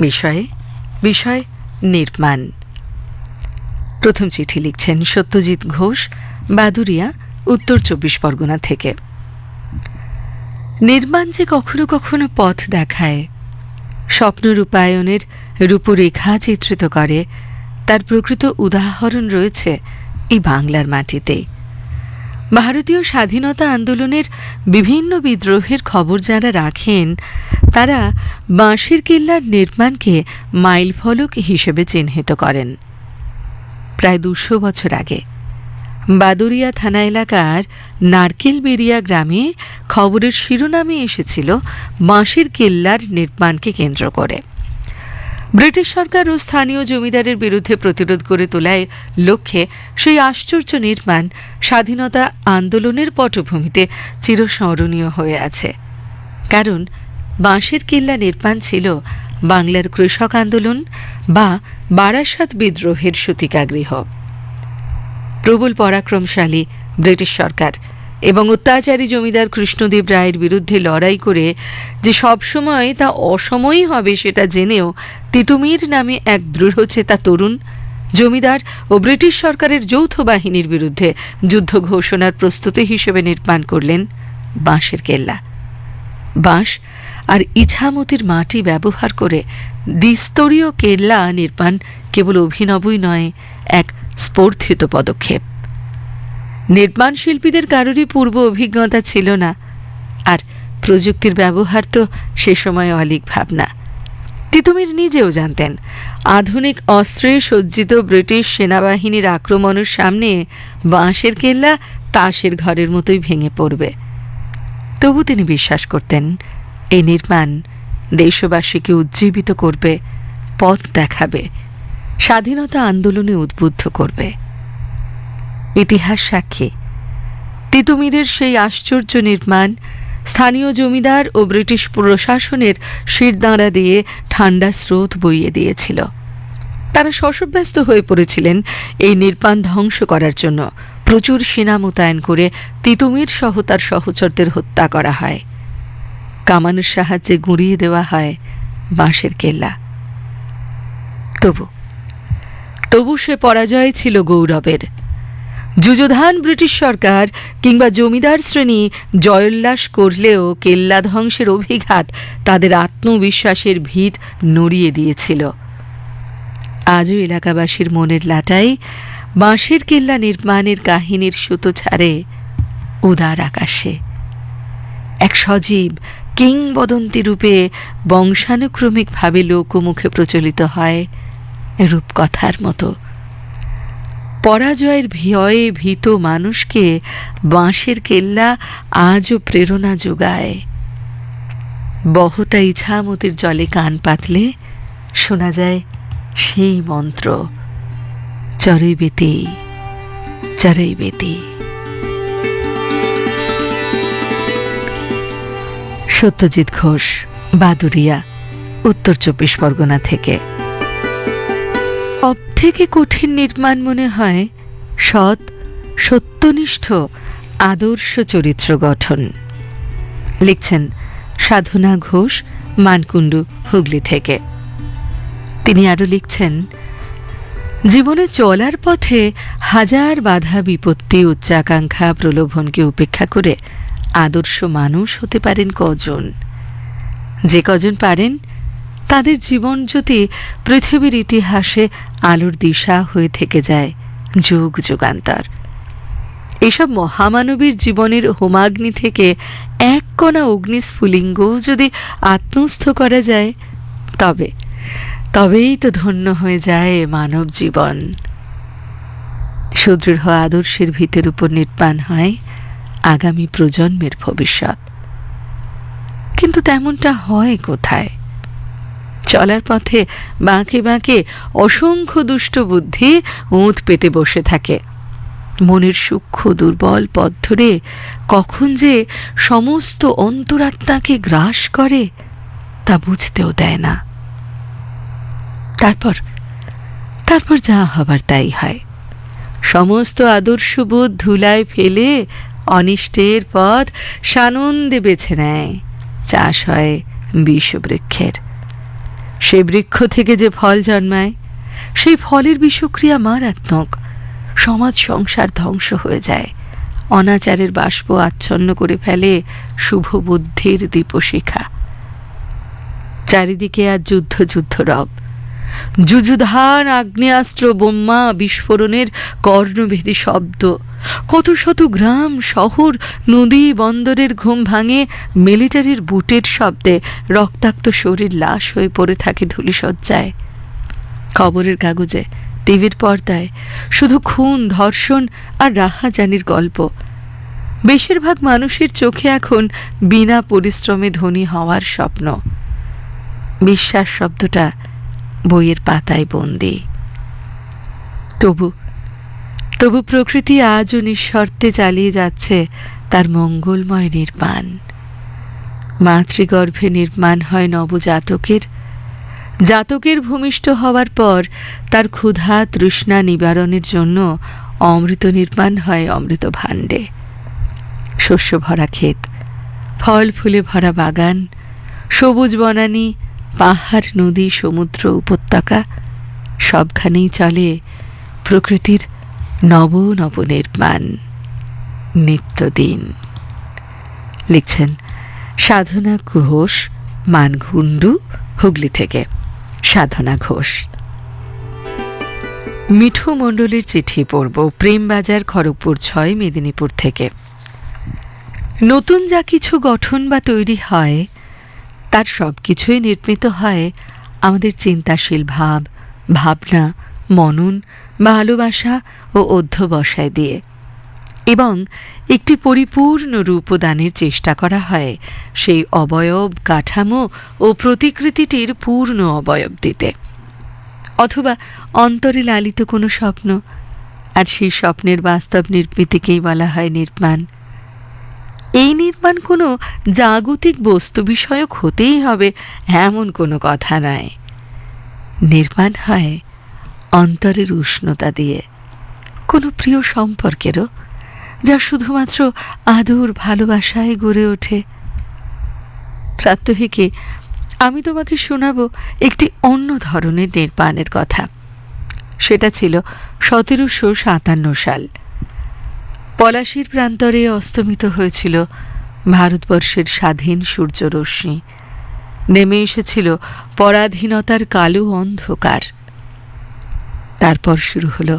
বিষয়ে, বিষয় নির্মাণ। প্রথম চিঠি লিখছেন সত্যজিৎ ঘোষ, বাদুরিয়া, উত্তর চব্বিশ পরগনা থেকে। নির্মাণ যে কখনো কখনো পথ দেখায়, স্বপ্ন রূপায়ণের রূপরেখা চিত্রিত করে, তার প্রকৃত উদাহরণ রয়েছে এই বাংলার মাটিতেই ভারতীয় স্বাধীনতা আন্দোলনের বিভিন্ন বিদ্রোহের খবর যারা রাখেন, তারা বাঁশের কিল্লার নির্মাণকে মাইলফলক হিসেবে চিহ্নিত করেন। প্রায় দুশো বছর আগে বাদুরিয়া থানা এলাকার নারকেলবেরিয়া গ্রামে খবরের শিরোনামে এসেছিল বাঁশের কিল্লার নির্মাণকে কেন্দ্র করে। ব্রিটিশ সরকার ও স্থানীয় জমিদারের বিরুদ্ধে প্রতিরোধ করে তোলায় লক্ষ্যে সেই আশ্চর্য নির্মাণ স্বাধীনতা আন্দোলনের পটভূমিতে চিরস্মরণীয় হয়ে আছে। কারণ বাঁশের কিল্লা নির্মাণ ছিল বাংলার কৃষক আন্দোলন বা বারাসাত বিদ্রোহের সূতিকাগৃহ। প্রবল পরাক্রমশালী ব্রিটিশ সরকার এবং অত্যাচারী জমিদার কৃষ্ণদেব রায়ের বিরুদ্ধে লড়াই করে যে সবসময় তা অসময়ই হবে সেটা জেনেও তিতুমির নামে এক দৃঢ়চেতা তরুণ, জমিদার ও ব্রিটিশ সরকারের যৌথ বাহিনীর বিরুদ্ধে যুদ্ধ ঘোষণার প্রস্তুতি হিসেবে নির্মাণ করলেন বাঁশের কেল্লা। বাঁশ আর ইছামতির মাটি ব্যবহার করে দ্বিস্তরীয় কেল্লা নির্মাণ কেবল অভিনবই নয়, এক স্পর্ধিত পদক্ষেপ। নির্মাণ শিল্পীদের কারোরই পূর্ব অভিজ্ঞতা ছিল না। আর প্রযুক্তির ব্যবহার তো সে সময় অলিক ভাবনা। তিতুমির নিজেও জানতেন, আধুনিক অস্ত্রে সজ্জিত ব্রিটিশ সেনাবাহিনীর আক্রমণের সামনে বাঁশের কেল্লা তাসের ঘরের মতোই ভেঙে পড়বে। তবু তিনি বিশ্বাস করতেন এই নির্মাণ দেশবাসীকে উজ্জীবিত করবে, পথ দেখাবে, স্বাধীনতা আন্দোলনে উদ্বুদ্ধ করবে। ইতিহাস সাক্ষী। তিতুমিরের সেই আশ্চর্য নির্মাণ স্থানীয় জমিদার ও ব্রিটিশ প্রশাসনের শিরদাঁড়া দিয়ে ঠান্ডা স্রোত বইয়ে দিয়েছিল। তারা শশব্যস্ত হয়ে পড়েছিলেন এই নির্মাণ ধ্বংস করার জন্য। প্রচুর সেনা মোতায়েন করে তিতুমির সহ তার সহচরদের হত্যা করা হয়। কামানের সাহায্যে গুঁড়িয়ে দেওয়া হয় বাঁশের কেল্লা। তবু তবু সে পরাজয় ছিল গৌরবের। যুযধান ব্রিটিশ সরকার কিংবা জমিদার শ্রেণি জয়োল্লাস করলেও কেল্লা ধ্বংসের অভিঘাত তাদের আত্মবিশ্বাসের ভিত নড়িয়ে দিয়েছিল। আজও এলাকাবাসীর মনের লাটাই বাঁশের কেল্লা নির্মাণের কাহিনীর সুতো ছাড়ে উদার আকাশে। এক সজীব কিংবদন্তি রূপে বংশানুক্রমিকভাবে লোকমুখে প্রচলিত হয় রূপকথার মতো। পরাজয়ের ভয়ে ভীত মানুষকে বাঁশের কেল্লা আজও প্রেরণা যোগায়। বহতা ইছামতির জলে কান পাতলে শোনা যায় সেই মন্ত্র চরই বেতি চরই বেতি সত্যজিৎ ঘোষ, বাদুরিয়া, উত্তর চব্বিশ পরগনা থেকে। থেকে কঠিন নির্মাণ মনে হয় সৎ, সত্যনিষ্ঠ, আদর্শ চরিত্র গঠন। লিখছেন সাধনা ঘোষ, মানকুণ্ডু, হুগলি থেকে। তিনি আরও লিখছেন, জীবনে চলার পথে হাজার বাধা, বিপত্তি, উচ্চাকাঙ্ক্ষা, প্রলোভনকে উপেক্ষা করে আদর্শ মানুষ হতে পারেন কজন? যে কজন পারেন তাদের জীবন যদি পৃথিবীর ইতিহাসে আলোর দিশা হয়ে থেকে যায় যুগ, যুগান্তর। এসব মহামানবীর জীবনের হোমাগ্নি থেকে এক কণা অগ্নিস্ফুলিঙ্গও যদি আত্মস্থ করা যায়, তবে, তবেই তো ধন্য হয়ে যায় মানব জীবন। সুদৃঢ় আদর্শের ভিতের উপর নির্মাণ হয় আগামী প্রজন্মের ভবিষ্যৎ। কিন্তু তেমনটা হয় কোথায়? চলার পথে বাঁকে বাঁকে অসংখ্য দুষ্ট বুদ্ধি উঁত পেতে বসে থাকে। মনের সূক্ষ্ম দুর্বল পথ ধরে কখন যে সমস্ত অন্তরাত্মাকে গ্রাস করে, তা বুঝতেও দেয় না। তারপর তারপর যা হবার তাই হয়। সমস্ত আদর্শবোধ ধুলায় ফেলে অনিষ্টের পথ সানন্দে বেছে নেয়। চাষ হয় বিষবৃক্ষের। সে বৃক্ষ থেকে যে ফল জন্মায়, সেই ফলের বিষক্রিয়া মারাত্মক। সমাজ সংসার ধ্বংস হয়ে যায়। অনাচারের বাষ্প আচ্ছন্ন করে ফেলে শুভ বুদ্ধির দীপশিখা। চারিদিকে আর যুদ্ধ যুদ্ধ রব। যুযুধান, আগ্নেয়াস্ত্র বোম্মা বিস্ফোরণের কর্ণভেদী শব্দ কত শত গ্রাম, শহর, নদী, বন্দরের ঘুম ভাঙে মিলিটারির বুটের শব্দে রক্তাক্ত শরীর লাশ হয়ে পড়ে থাকে ধূলিসজ্জায়। খবরের কাগজে, টিভির পর্দায়, শুধু খুন, ধর্ষণ আর রাহাজানির গল্প। বেশিরভাগ মানুষের চোখে এখন বিনা পরিশ্রমে ধনী হওয়ার স্বপ্ন। বিশ্বাস শব্দটা বইয়ের পাতায় বন্দি। তবু তবু প্রকৃতি আজও নিঃশর্তে চালিয়ে যাচ্ছে তার মঙ্গলময় নির্মাণ। মাতৃগর্ভে নির্মাণ হয় নবজাতকের। জাতকের ভূমিষ্ঠ হওয়ার পর তার ক্ষুধা তৃষ্ণা নিবারণের জন্য অমৃত নির্মাণ হয় অমৃত ভাণ্ডে। শস্য ভরা ক্ষেত, ফল ফুলে ভরা বাগান, সবুজ বনানী, পাহাড়, নদী, সমুদ্র উপত্যকা, সবখানেই চলে প্রকৃতির নব নব নির্মাণ নিত্যদিন। লিখছেন সাধনা ঘোষ মানগুন্ডু হুগলি থেকে। সাধনা ঘোষ। মিঠু মণ্ডলের চিঠি পড়ব প্রেমবাজার খড়গপুর ছয়, মেদিনীপুর থেকে। নতুন যা কিছু গঠন বা তৈরি হয়, তার সব কিছুই নির্মিত হয় আমাদের চিন্তাশীল ভাব, ভাবনা, মনন ভালোবাসা ও অধ্যবসায় দিয়ে। এবং একটি পরিপূর্ণ রূপদানের চেষ্টা করা হয় সেই অবয়ব কাঠামো ও প্রতিকৃতিটির পূর্ণ অবয়ব দিতে। অথবা অন্তরে লালিত কোনো স্বপ্ন, আর সেই স্বপ্নের বাস্তব নির্মিতিকেই বলা হয় নির্মাণ। এই নির্মাণ কোনো জাগতিক বস্তু বিষয়ক হতেই হবে, এমন কোনো কথা নয়। নির্মাণ হয় অন্তরের উষ্ণতা দিয়ে। কোনো প্রিয় সম্পর্কেরও, যা শুধুমাত্র আদর ভালোবাসায় গড়ে ওঠে। প্রাত্যহিকে আমি তোমাকে শোনাবো একটি অন্য ধরনের নির্মাণের কথা। সেটা ছিল সতেরোশো সাতান্ন সাল। পলাশির প্রান্তরে অস্তমিত হয়েছিল ভারতবর্ষের স্বাধীন সূর্যরশ্মি। নেমে এসেছিল পরাধীনতার কালো অন্ধকার। তারপর শুরু হলো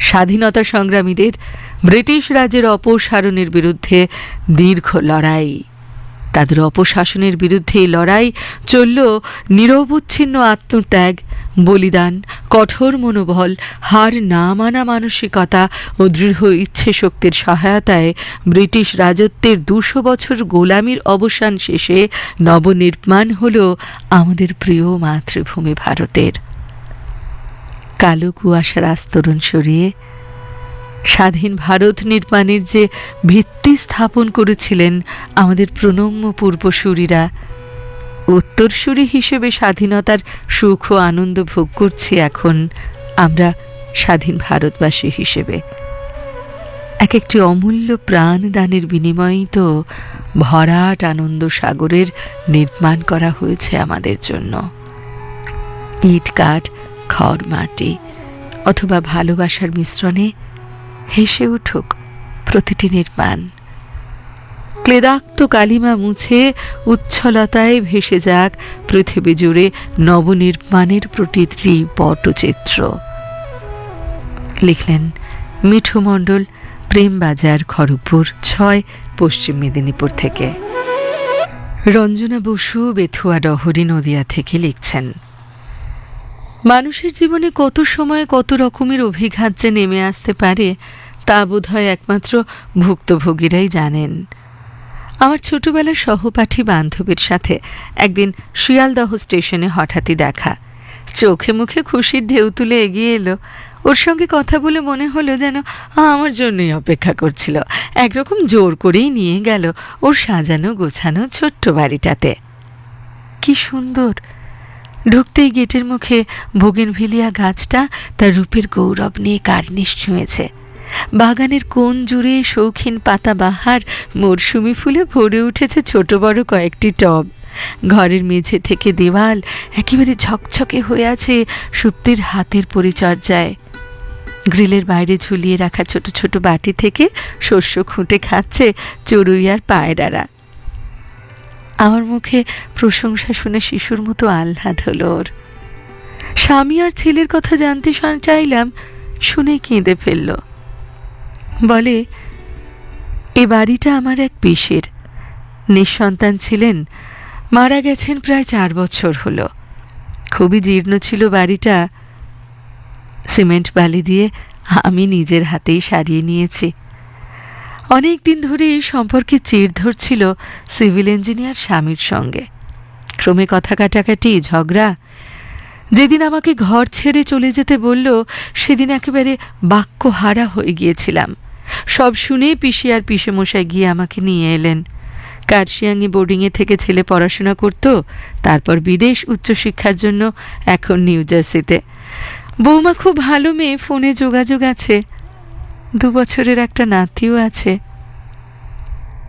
স্বাধীনতা সংগ্রামীদের ব্রিটিশ রাজের অপসারণের বিরুদ্ধে দীর্ঘ লড়াই। তাদের অপশাসনের বিরুদ্ধে এই লড়াই চলল নিরবচ্ছিন্ন আত্মত্যাগ, বলিদান, কঠোর মনোবল, হার না মানা মানসিকতা ও দৃঢ় ইচ্ছে শক্তির সহায়তায় ব্রিটিশ রাজত্বের দুশো বছর গোলামির অবসান শেষে নবনির্মাণ হল আমাদের প্রিয় মাতৃভূমি ভারতের। কালো কুয়াশার আস্তরণ সরিয়ে স্বাধীন ভারত নির্মাণের যে ভিত্তি স্থাপন করেছিলেন আমাদের প্রণম্য পূর্বসূরীরা, উত্তরসূরি হিসেবে স্বাধীনতার সুখ ও আনন্দ ভোগ করছি এখন আমরা স্বাধীন ভারতবাসী হিসেবে। এক একটি অমূল্য প্রাণদানের বিনিময়েই তো ভরাট আনন্দ সাগরের নির্মাণ করা হয়েছে আমাদের জন্য। ইট কাঠ খড় মাটি অথবা ভালোবাসার মিশ্রণে হেসে উঠুক প্রতিটি নির্মাণ। ক্লেদাক্ত কালিমা মুছে উচ্ছলতায় ভেসে যাক পৃথিবী জুড়ে নবনির্মাণের প্রতিটি পটচিত্র। লিখলেন মিঠু মণ্ডল, প্রেমবাজার, খড়গপুর, ছয়, পশ্চিম মেদিনীপুর থেকে। রঞ্জনা বসু, বেথুয়া, ডহরি, নদিয়া থেকে লিখছেন মানুষের জীবনে কত সময় কত রকমের অভিঘাত যে নেমে আসতে পারে, তা বোধ হয় একমাত্র ভুক্তভোগীরাই জানেন। আমার ছোটবেলার সহপাঠী বান্ধবীর সাথে একদিন শিয়ালদহ স্টেশনে হঠাৎই দেখা। চোখে মুখে খুশির ঢেউ তুলে এগিয়ে এলো। ওর সঙ্গে কথা বলে মনে হলো যেন আমার জন্যই অপেক্ষা করছিল। একরকম জোর করেই নিয়ে গেল ওর সাজানো গোছানো ছোট্ট বাড়িটাতে। কি সুন্দর! ঢুকতেই গেটের মুখে ভোগেনভিলিয়া গাছটা তার রূপের গৌরব নিয়ে কার্নিশ ছুঁয়েছে। বাগানের কোন জুড়ে শৌখিন পাতা বাহার মরশুমি ফুলে ভরে উঠেছে ছোট বড় কয়েকটি টব। ঘরের মেঝে থেকে দেওয়াল একেবারে ঝকঝকে হয়ে আছে সুপ্তির হাতের পরিচর্যায়। গ্রিলের বাইরে ঝুলিয়ে রাখা ছোট ছোট বাটি থেকে শস্য খুঁটে খাচ্ছে চড়ুই আর পায়রারা। আমার মুখে প্রশংসা শুনে শিশুর মতো আহ্লাদ হলো ওর। স্বামী আর ছেলের কথা জানতে চাইলাম, শুনে কেঁদে ফেলল। বলে, এ বাড়িটা আমার এক পিসের নিঃসন্তান ছিলেন, মারা গেছেন প্রায় চার বছর হলো। খুবই জীর্ণ ছিল বাড়িটা। সিমেন্ট বালি দিয়ে আমি নিজের হাতেই সারিয়ে নিয়েছি। অনেক দিন ধরে এই সম্পর্কে চির ধরছিল সিভিল ইঞ্জিনিয়ার স্বামীর সঙ্গে। ক্রমে কথা কাটাকাটি, ঝগড়া। যেদিন আমাকে ঘর ছেড়ে চলে যেতে বলল, সেদিন একেবারে বাক্য হারা হয়ে গিয়েছিলাম। সব শুনে পিসি আর মশাই গিয়ে আমাকে নিয়ে এলেন। কার্শিয়াঙ্গি বোর্ডিংয়ে থেকে ছেলে পড়াশোনা করত, তারপর বিদেশ উচ্চশিক্ষার জন্য এখন নিউ জার্সিতে। বৌমা খুব ভালো মেয়ে, ফোনে যোগাযোগ আছে। দু বছরের একটা নাতিও আছে।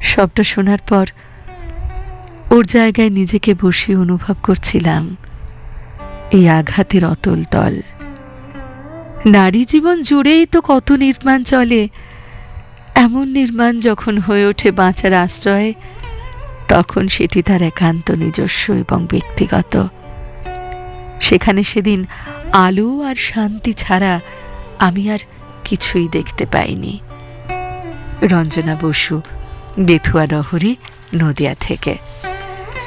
সবটা শোনার পর ওর জায়গায় নিজেকে বসিয়ে অনুভব করছিলাম। এই আঘাতের অতল তল নারী জীবন জুড়েই তো কত নির্মাণ চলে। এমন নির্মাণ যখন হয়ে ওঠে বাঁচার আশ্রয়ে, তখন সেটি তার একান্ত নিজস্ব এবং ব্যক্তিগত। সেখানে সেদিন আলো আর শান্তি ছাড়া আমি আর কিছুই দেখতে পাইনি। রঞ্জনা বসু বেথুয়া ডহরি নদিয়া থেকে।